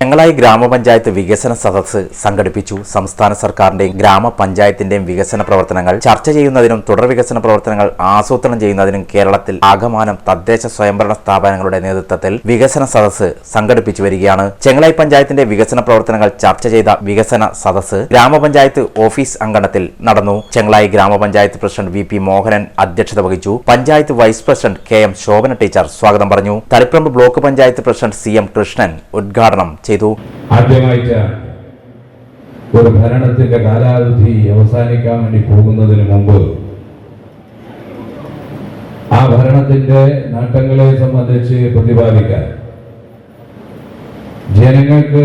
ചെങ്ങളായി ഗ്രാമപഞ്ചായത്ത് വികസന സദസ്സ് സംഘടിപ്പിച്ചു. സംസ്ഥാന സർക്കാരിന്റെയും ഗ്രാമപഞ്ചായത്തിന്റെയും വികസന പ്രവർത്തനങ്ങൾ ചർച്ച ചെയ്യുന്നതിനും തുടർ വികസന പ്രവർത്തനങ്ങൾ ആസൂത്രണം ചെയ്യുന്നതിനും കേരളത്തിൽ ആകമാനം തദ്ദേശ സ്വയംഭരണ സ്ഥാപനങ്ങളുടെ നേതൃത്വത്തിൽ വികസന സദസ്സ് സംഘടിപ്പിച്ചു വരികയാണ്. ചെങ്ങളായി പഞ്ചായത്തിന്റെ വികസന പ്രവർത്തനങ്ങൾ ചർച്ച ചെയ്ത വികസന സദസ്സ് ഗ്രാമപഞ്ചായത്ത് ഓഫീസ് അങ്കണത്തിൽ നടന്നു. ചെങ്ങളായി ഗ്രാമപഞ്ചായത്ത് പ്രസിഡന്റ് വി പി മോഹനൻ അധ്യക്ഷത വഹിച്ചു. Panchayat vice president K M Shobhana teacher സ്വാഗതം പറഞ്ഞു. Taliparamba block panchayat president C M Krishnan ഉദ്ഘാടനം ആദ്യമായിട്ട് ഒരു ഭരണത്തിന്റെ കാലാവധി അവസാനിക്കാൻ വേണ്ടി പോകുന്നതിന് മുമ്പ് ആ ഭരണത്തിന്റെ നേട്ടങ്ങളെ സംബന്ധിച്ച് പ്രതിപാദിക്കാൻ ജനങ്ങൾക്ക്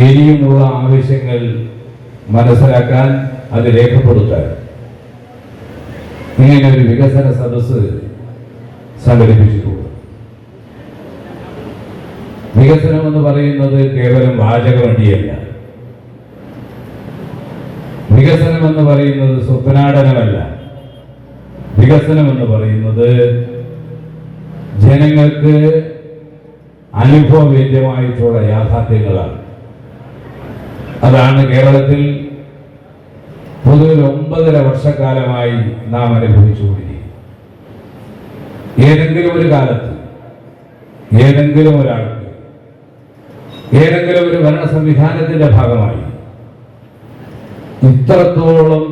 ഇനിയുമുള്ള ആവശ്യങ്ങൾ മനസ്സിലാക്കാൻ അത് രേഖപ്പെടുത്താൻ ഇങ്ങനെ ഒരു വികസന സദസ്സ് സംഘടിപ്പിച്ചിട്ടുണ്ട്. വികസനം എന്ന് പറയുന്നത് കേവലം വാചകവണ്ടിയല്ല വികസനം എന്ന് പറയുന്നത് സ്വപ്നാടനമല്ല. വികസനം എന്ന് പറയുന്നത് ജനങ്ങൾക്ക് അനുഭവവേദ്യമായിട്ടുള്ള യാഥാർത്ഥ്യങ്ങളാണ്. അതാണ് കേരളത്തിൽ പൊതുവിൽ ഒമ്പതര വർഷക്കാലമായി നാം അനുഭവിച്ചുകൊണ്ടിരിക്കുന്നത്. ഏതെങ്കിലും ഒരു കാലത്ത് ഏതെങ്കിലും ഒരാൾക്ക് ഏതെങ്കിലും ഒരു ഭരണ സംവിധാനത്തിന്റെ ഭാഗമായി ഇത്രത്തോളം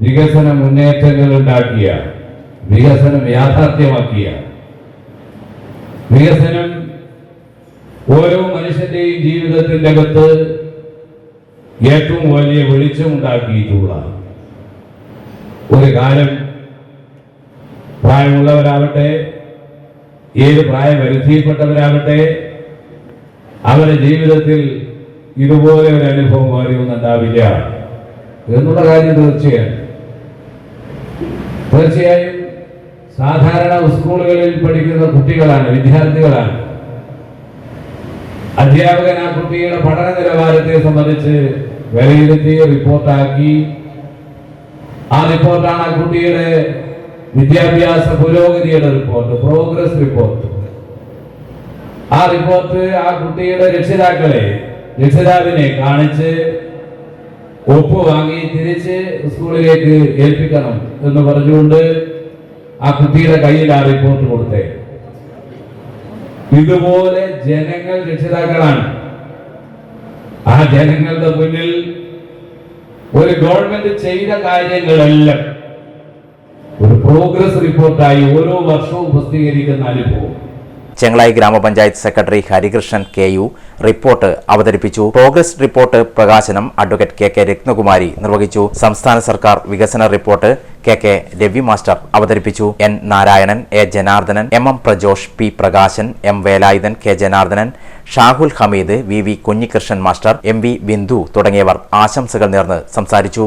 വികസന മുന്നേറ്റങ്ങൾ ഉണ്ടാക്കിയ വികസനം യാഥാർത്ഥ്യമാക്കിയ വികസനം ഓരോ മനുഷ്യന്റെയും ജീവിതത്തിന്റെ അകത്ത് ഏറ്റവും വലിയ വെളിച്ചമുണ്ടാക്കിയിട്ടുള്ള ഒരു കാലം പ്രായമുള്ളവരാവട്ടെ ഏത് പ്രായപരിധിയിൽപ്പെട്ടവരാകട്ടെ അവരുടെ ജീവിതത്തിൽ ഇതുപോലെ ഒരു അനുഭവം മാറിയൊന്നും ഉണ്ടാവില്ല എന്നുള്ള കാര്യം തീർച്ചയാണ് തീർച്ചയായും സാധാരണ സ്കൂളുകളിൽ പഠിക്കുന്ന കുട്ടികളാണ് വിദ്യാർത്ഥികളാണ്. അധ്യാപകൻ ആ കുട്ടിയുടെ പഠന നിലവാരത്തെ സംബന്ധിച്ച് വിലയിരുത്തി റിപ്പോർട്ടാക്കി. ആ റിപ്പോർട്ടാണ് ആ കുട്ടിയുടെ വിദ്യാഭ്യാസ പുരോഗതിയുടെ റിപ്പോർട്ട് പ്രോഗ്രസ് റിപ്പോർട്ട്. ആ റിപ്പോർട്ട് ആ കുട്ടിയുടെ രക്ഷിതാക്കളെ രക്ഷിതാവിനെ കാണിച്ച് ഒപ്പ് വാങ്ങി തിരിച്ച് സ്കൂളിലേക്ക് ഏൽപ്പിക്കണം എന്ന് പറഞ്ഞുകൊണ്ട് ആ കുട്ടിയുടെ കയ്യിൽ ആ റിപ്പോർട്ട് കൊടുത്തേ. ഇതുപോലെ ജനങ്ങൾ രക്ഷിതാക്കളാണ്. ആ ജനങ്ങളുടെ മുന്നിൽ ഒരു ഗവൺമെന്റ് ചെയ്ത കാര്യങ്ങളെല്ലാം ഒരു പ്രോഗ്രസ് റിപ്പോർട്ടായി ഓരോ വർഷവും പ്രസിദ്ധീകരിക്കുന്ന അനുഭവം. ചെങ്ങളായി ഗ്രാമപഞ്ചായത്ത് secretary Harikrishnan K U report അവതരിപ്പിച്ചു. പ്രോഗ്രസ് റിപ്പോർട്ട് പ്രകാശനം അഡ്വക്കേറ്റ് കെ കെ രത്നകുമാരി നിർവഹിച്ചു. സംസ്ഥാന സർക്കാർ വികസന report K K Ravi master അവതരിപ്പിച്ചു. N Narayanan A Janardhanan M M Prajosh P Prakashan M Velayudhan K Janardhanan Shahul Hameed V V Kunhikrishnan master M V Bindu തുടങ്ങിയവർ ആശംസകൾ നേർന്ന് സംസാരിച്ചു.